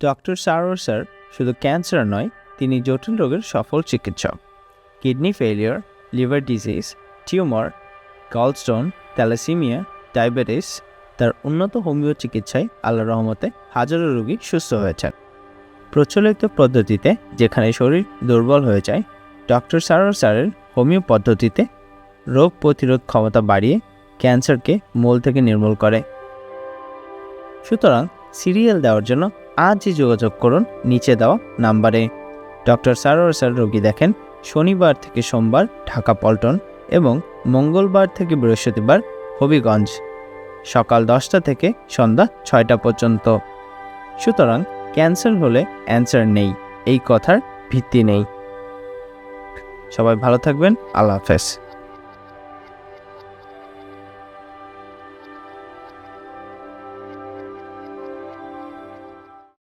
Doctor সারোর sir শুধু cancer নয়, তিনি জটিল রোগের সফল চিকিৎসক। Kidney failure liver disease tumour gallstone thalassemia diabetes তার উন্নত হোমিও চিকিৎসায় আল্লাহ রহমতে হাজারো রোগী সুস্থ হয়েছেন। প্রচলিত পদ্ধতিতে যেখানে শরীর দুর্বল হয়ে যায়, ডক্টর সারোর স্যারের হোমিও পদ্ধতিতে রোগ প্রতিরোধ ক্ষমতা বাড়িয়ে ক্যান্সারকে মূল থেকে নির্মূল করে। সুতরাং সিরিয়াল দেওয়ার জন্য আজই যোগাযোগ করুন নিচে দেওয়া নাম্বারে। ডক্টর সারোর স্যার রোগী দেখেন, শনিবার থেকে সোমবার ঢাকা পল্টন এবং মঙ্গলবার থেকে বৃহস্পতিবার হবিগঞ্জ। সকাল দশটা থেকে সন্ধ্যা ছয়টা পর্যন্ত। সুতরাং ক্যান্সার হলে অ্যান্সার নেই, এই কথার ভিত্তি নেই। সবাই ভালো থাকবেন, আল্লাহ হাফেজ।